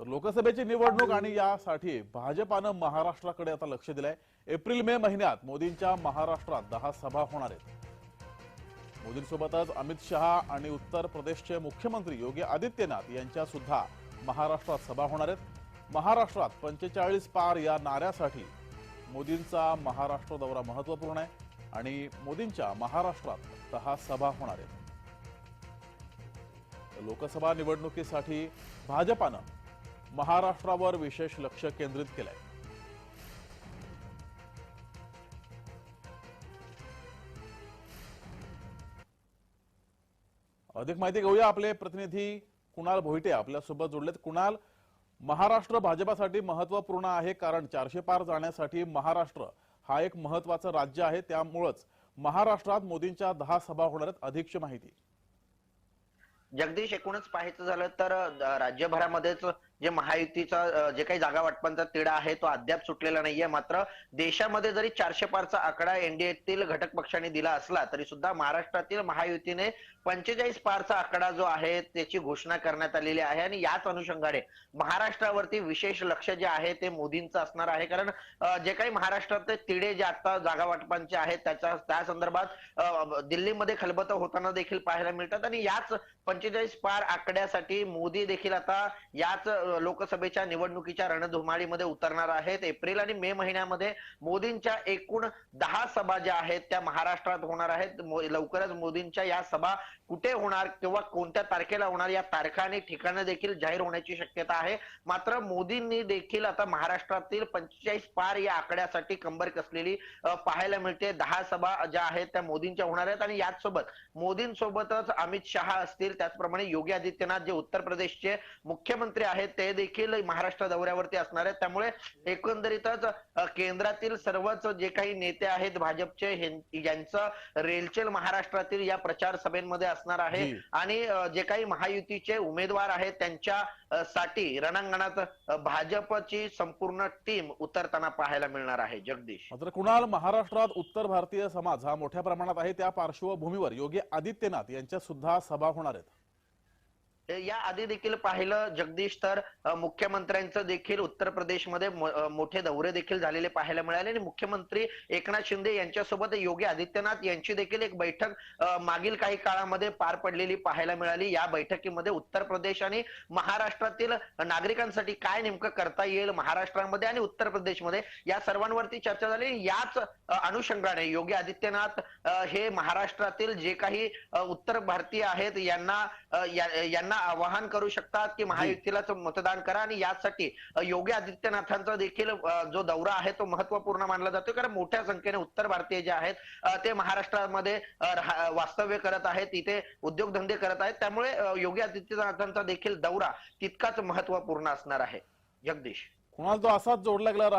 तर लोकसभेची निवडणूक आणि यासाठी भाजपानं महाराष्ट्राकडे आता लक्ष दिलंय. एप्रिल मे महिन्यात मोदींच्या महाराष्ट्रात दहा सभा होणार आहेत. मोदींसोबतच अमित शहा आणि उत्तर प्रदेशचे मुख्यमंत्री योगी आदित्यनाथ यांच्या सुद्धा महाराष्ट्रात सभा होणार आहेत. महाराष्ट्रात पंचेचाळीस पार या नाऱ्यासाठी मोदींचा महाराष्ट्र दौरा महत्त्वपूर्ण आहे आणि मोदींच्या महाराष्ट्रात दहा सभा होणार आहेत. लोकसभा निवडणुकीसाठी भाजपानं महाराष्ट्रावर विशेष लक्ष केंद्रित केलंय. अधिक माहिती घेऊया आपले प्रतिनिधी कुणाल भोईटे आपल्यासोबत जोडलेत. कुणाल महाराष्ट्र भाजपासाठी महत्त्वपूर्ण आहे कारण चारशे पार जाण्यासाठी महाराष्ट्र हा एक महत्वाचं राज्य आहे. त्यामुळंच महाराष्ट्रात मोदींच्या दहा सभा होणार आहेत. अधिकची माहिती. जगदीश एकूणच पाहायचं झालं तर अ, राज्यभरामध्येच जे महायुतीचा जे काही जागा वाटपांचा तिढा आहे तो अद्याप सुटलेला नाहीये. मात्र देशामध्ये जरी चारशे पारचा आकडा एनडीएतील घटक पक्षांनी दिला असला तरी सुद्धा महाराष्ट्रातील महायुतीने पंचेचाळीस पारचा आकडा जो आहे त्याची घोषणा करण्यात आलेली आहे. आणि याच अनुषंगाने महाराष्ट्रावरती विशेष लक्ष जे आहे ते मोदींचं असणार आहे. कारण जे काही महाराष्ट्रातले तिढे जे आता जागा वाटपांचे आहेत त्याच्या त्या संदर्भात दिल्लीमध्ये खलबत होताना देखील पाहायला मिळतात. आणि याच पंचेचाळीस पार आकड्यासाठी मोदी देखील आता याच लोकसभेच्या निवडणुकीच्या रणधुमाळीमध्ये उतरणार आहेत. एप्रिल आणि मे महिन्यामध्ये मोदींच्या एकूण दहा सभा ज्या आहेत त्या महाराष्ट्रात होणार आहेत. लवकरच मोदींच्या या सभा कुठे होणार किंवा कोणत्या तारखेला होणार या तारखा आणि ठिकाणं देखील जाहीर होण्याची शक्यता आहे. मात्र मोदींनी देखील आता महाराष्ट्रातील पंचेचाळीस पार या आकड्यासाठी कंबर कसलेली पाहायला मिळते. दहा सभा ज्या आहेत त्या मोदींच्या होणार आहेत. आणि याचसोबत मोदींसोबतच अमित शहा असतील त्याचप्रमाणे योगी आदित्यनाथ जे उत्तर प्रदेशचे मुख्यमंत्री आहेत ते देखील महाराष्ट्र दौऱ्यावरती असणार आहेत. त्यामुळे एकंदरीतच केंद्रातील सर्वच जे काही नेते आहेत भाजपचे यांचं रेलचेल महाराष्ट्रातील या प्रचार सभेमध्ये असणार आहे. आणि जे काही महायुतीचे उमेदवार आहेत त्यांच्या साठी रणांगणात भाजपची संपूर्ण टीम उतरताना पाहायला मिळणार आहे. जगदीश. मात्र कुणाल महाराष्ट्रात उत्तर भारतीय समाज हा मोठ्या प्रमाणात आहे त्या पार्श्वभूमीवर योगी आदित्यनाथ यांच्या सुद्धा सभा होणार आहेत. या आधी देखील पाहिलं जगदीश तर मुख्यमंत्र्यांचं देखील उत्तर प्रदेशमध्ये मोठे दौरे देखील झालेले पाहायला मिळाले. आणि मुख्यमंत्री एकनाथ शिंदे यांच्यासोबत योगी आदित्यनाथ यांची देखील एक बैठक मागील काही काळामध्ये पार पडलेली पाहायला मिळाली. या बैठकीमध्ये उत्तर प्रदेश आणि महाराष्ट्रातील नागरिकांसाठी काय नेमकं करता येईल महाराष्ट्रामध्ये आणि उत्तर प्रदेशमध्ये या सर्वांवरती चर्चा झाली. याच अनुषंगाने योगी आदित्यनाथ हे महाराष्ट्रातील जे काही उत्तर भारतीय आहेत यांना यांना आवाहन करू शकतात की महायुतीलाच मतदान करा आणि यासाठी योगी आदित्यनाथांचा देखील जो दौरा आहे तो महत्त्वपूर्ण मानला जातो कारण मोठ्या संख्येने उत्तर भारतीय जे आहेत ते महाराष्ट्रामध्ये वास्तव्य करत आहेत इथे उद्योगधंदे करत आहेत. त्यामुळे योगी आदित्यनाथांचा देखील दौरा तितकाच महत्त्वपूर्ण असणार आहे. जगदीश. कुणाल तो असाच जोडला गेला राहा